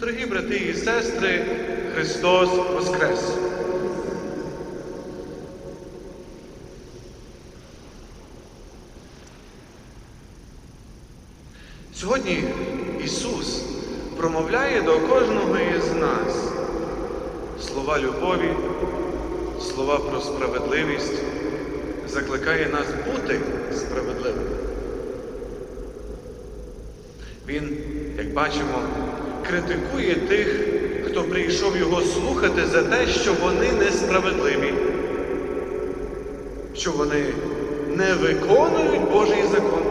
Дорогі брати і сестри, Христос Воскрес! Сьогодні Ісус промовляє до кожного із нас слова любові, слова про справедливість, закликає нас бути справедливими. Він, як бачимо, критикує тих, хто прийшов його слухати за те, що вони несправедливі, що вони не виконують Божий закон.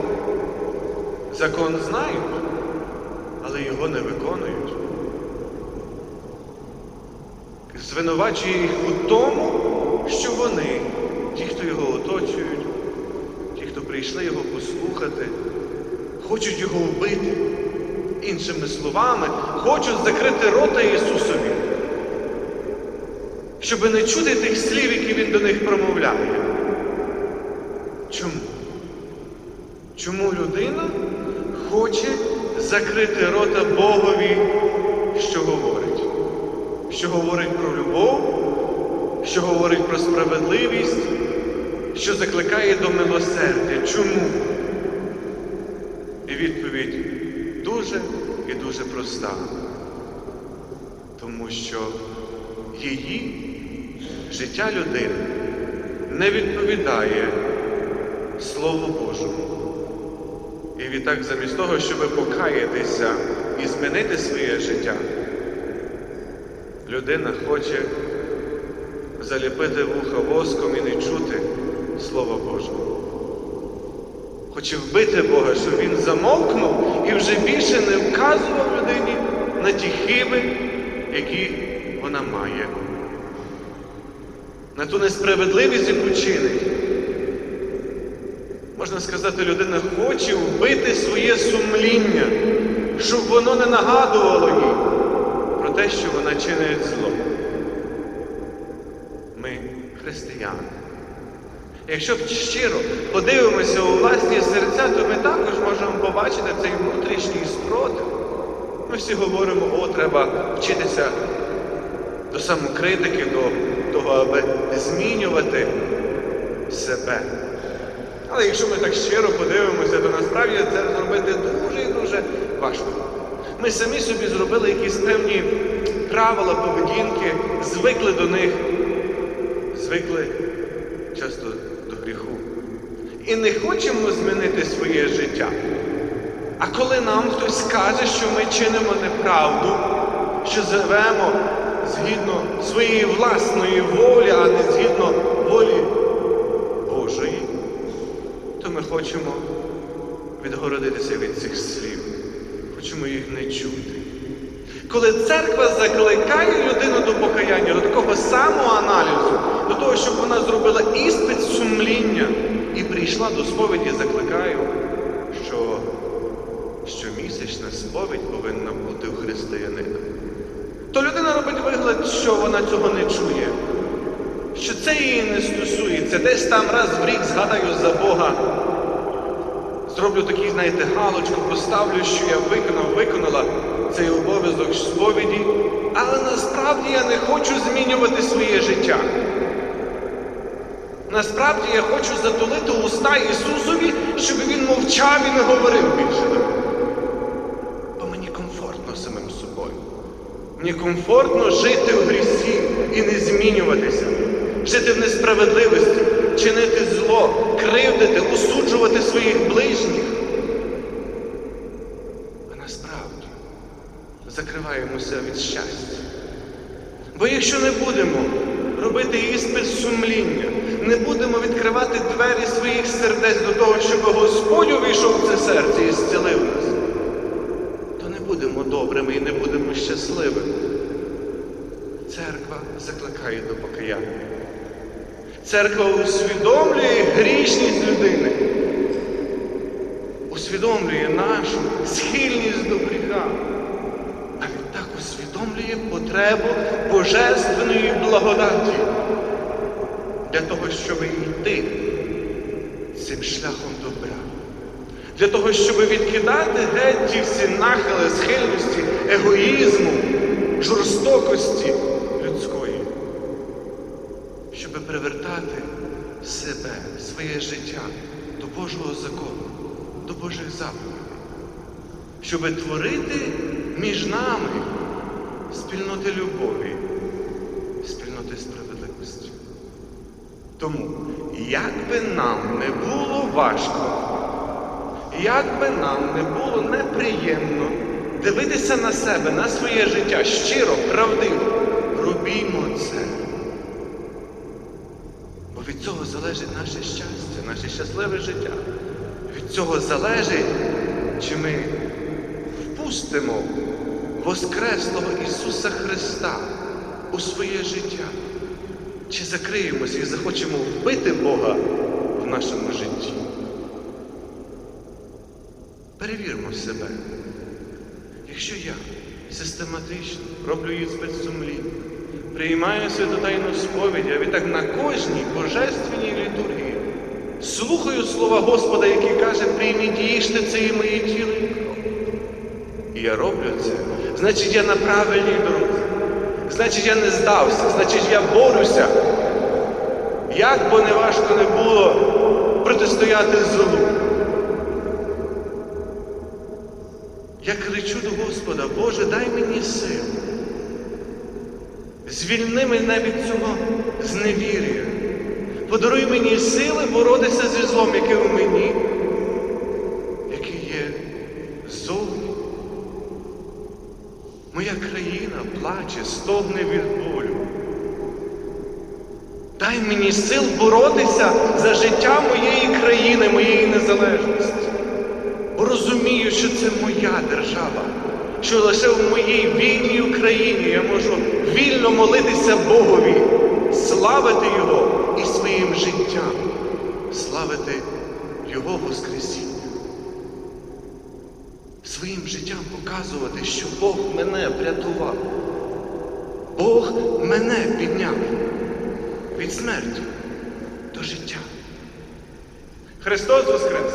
Закон знають, але його не виконують. Звинувачує їх у тому, що вони, ті, хто його оточують, ті, хто прийшли його послухати, хочуть його вбити. Іншими словами, хочуть закрити рота Ісусові, щоб не чути тих слів, які Він до них промовляє. Чому? Чому людина хоче закрити рота Богові, що говорить? Що говорить про любов, що говорить про справедливість, що закликає до милосердя. Чому? І відповідь дуже і дуже проста. Тому що її життя людини не відповідає Слову Божому. І відтак, замість того, щоб покаятися і змінити своє життя, людина хоче заліпити вуха воском і не чути Слова Божого. Хоче вбити Бога, щоб він замовкнув і вже більше не вказував людині на ті хиби, які вона має, на ту несправедливість, яку чинить. Можна сказати, людина хоче вбити своє сумління, щоб воно не нагадувало їй про те, що вона чинить зло. Ми християни. Якщо щиро подивимося у власні серця, то ми також можемо побачити цей внутрішній спротив. Ми всі говоримо, о, треба вчитися до самокритики, до того, аби змінювати себе. Але якщо ми так щиро подивимося, то насправді це зробити дуже і дуже важко. Ми самі собі зробили якісь певні правила поведінки, звикли до них, звикли часто гріху. І не хочемо змінити своє життя. А коли нам хтось скаже, що ми чинимо неправду, що живемо згідно своєї власної волі, а не згідно волі Божої, то ми хочемо відгородитися від цих слів, хочемо їх не чути. Коли церква закликає людину до покаяння, до такого самоаналізу, до того, щоб вона зробила іспит сумління і прийшла до сповіді, закликаю, що щомісячна сповідь повинна бути у християнина. То людина робить вигляд, що вона цього не чує, що це її не стосується. Десь там раз в рік згадаю за Бога. Зроблю такий, знаєте, галочку, поставлю, що я виконав, виконала цей обов'язок сповіді, але насправді я не хочу змінювати своє життя. Насправді я хочу затулити уста Ісусові, щоб Він мовчав і не говорив більше. Бо мені комфортно самим собою. Мені комфортно жити в грісі і не змінюватися, жити в несправедливості, чинити зло, кривдити, осуджувати своїх ближніх. А насправді закриваємося від щастя. Бо якщо не будемо робити іспит сумління, не будемо відкривати двері своїх сердець до того, щоб Господь увійшов в це серце і зцілив нас, то не будемо добрими і не будемо щасливими. Церква закликає до покаяння. Церква усвідомлює грішність людини, усвідомлює нашу схильність до гріха, усвідомлює потребу божественної благодаті для того, щоб йти цим шляхом добра, Для того, щоб відкидати геть ті всі нахили, схильності, егоїзму, жорстокості людської, щоб привертати себе, своє життя до Божого закону, до Божих заповідей, щоб творити між нами спільноти любові, спільноти справедливості. Тому, як би нам не було важко, як би нам не було неприємно дивитися на себе, на своє життя щиро, правдиво, робімо це. Бо від цього залежить наше щастя, наше щасливе життя. Від цього залежить, чи ми впустимо Воскреслого Ісуса Христа у своє життя, чи закриємося і захочемо вбити Бога в нашому житті. Перевірмо себе. Якщо я систематично роблю іспит сумління, приймаю святотайну сповідь, а відтак на кожній божественній літургії слухаю слова Господа, який каже, прийміть їжте це і кров. І я роблю це, значить я на правильній дорозі. Значить, я не здався, значить, я борюся. Як би не важко не було протистояти злу. Я кричу до Господа, Боже, дай мені сил. Звільни мене від цього зневір'я. Подаруй мені сили боротися зі злом, яке у мені, який є ззовні. Моя країна плаче, стогне від болю. Дай мені сил боротися за життя моєї країни, моєї незалежності. Бо розумію, що це моя держава, що лише в моїй вільній Україні я можу вільно молитися Богові, славити Його і своїм життям, славити Його Воскресіння. Своїм життям показувати, що Бог мене врятував. Бог мене підняв від смерті до життя. Христос Воскрес!